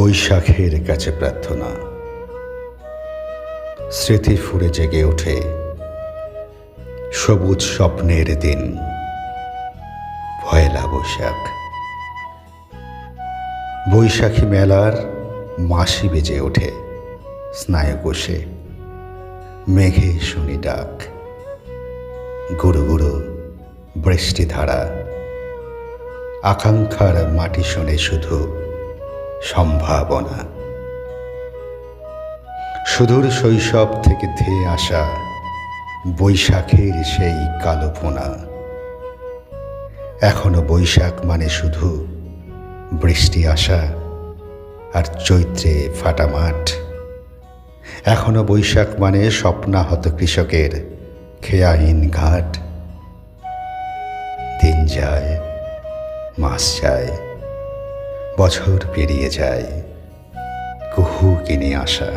বৈশাখের কাছে প্রার্থনা। স্মৃতি ফুরে জেগে ওঠে সবুজ স্বপ্নের দিন। ভয়লা বৈশাখ। বৈশাখী মেলার মাসি বেজে ওঠে স্নায়ুকোষে। মেঘে শুনি ডাক। গুরু গুরু বৃষ্টিধারা। আকাঙ্ক্ষার মাটি শোনে শুধু সম্ভাবনা। সুদূর শৈশব থেকে ধেয়ে আসা বৈশাখের সেই কালো ফোনা এখনও বৈশাখ মানে শুধু বৃষ্টি আসা আর চৈত্রে ফাটা মাঠ। এখনও বৈশাখ মানে স্বপ্নাহত কৃষকের খেয়াহীন ঘাট। দিন যায়, মাস যায় বছর পেরিয়ে যায়। কুহু কিনে আসা।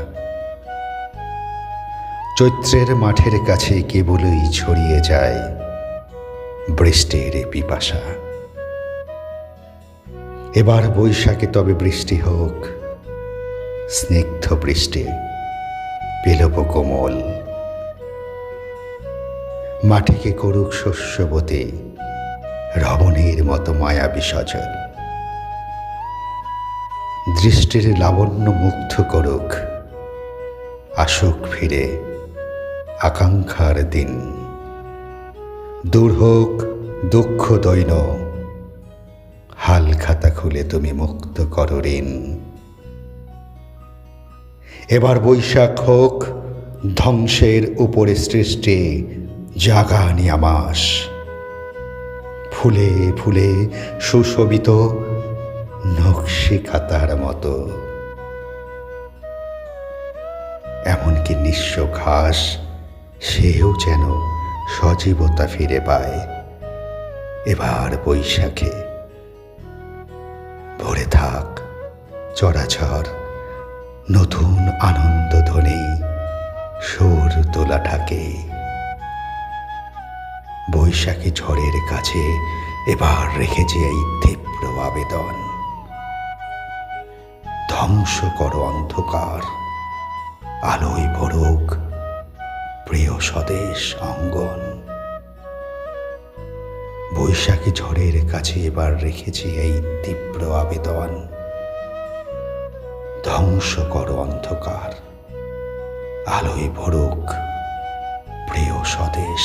চৈত্রের মাঠের কাছে কেবলই ছড়িয়ে যায় বৃষ্টির পিপাসা। এবার বৈশাখে তবে বৃষ্টি হোক, স্নিগ্ধ বৃষ্টি পেলব কোমল। মাটিকে করুক শস্যবতী, রমণীর মতো মায়া বিসর্জন দৃষ্টির লাবণ্য মুগ্ধ করুক। আসুক ফিরে আকাঙ্ক্ষার দিন। দূর হোক দুঃখ দৈন, হাল খাতা খুলে তুমি মুক্ত করো ঋণ। এবার বৈশাখ হোক, ধ্বংসের উপরে সৃষ্টি জাগানিয়া মাস ফুলে ফুলে সুশোভিত নকশি খাতার মতো। এমনকি নিঃস্ব ঘাস, সেও যেন সজীবতা ফিরে পায়। এবার বৈশাখে। ভরে থাক চরাচর, নতুন আনন্দ ধ্বনি, সুর তোলা ঠাকে বৈশাখী ঝড়ের কাছে এবার রেখেছে এই তীব্র আবেদন। ধ্বংস করো অন্ধকার। আলোয় ভরুক প্রিয় স্বদেশ অঙ্গন। বৈশাখী ঝড়ের কাছে এবার রেখেছি এই তীব্র আবেদন। ধ্বংস করো অন্ধকার। আলোয় ভরুক প্রিয় স্বদেশ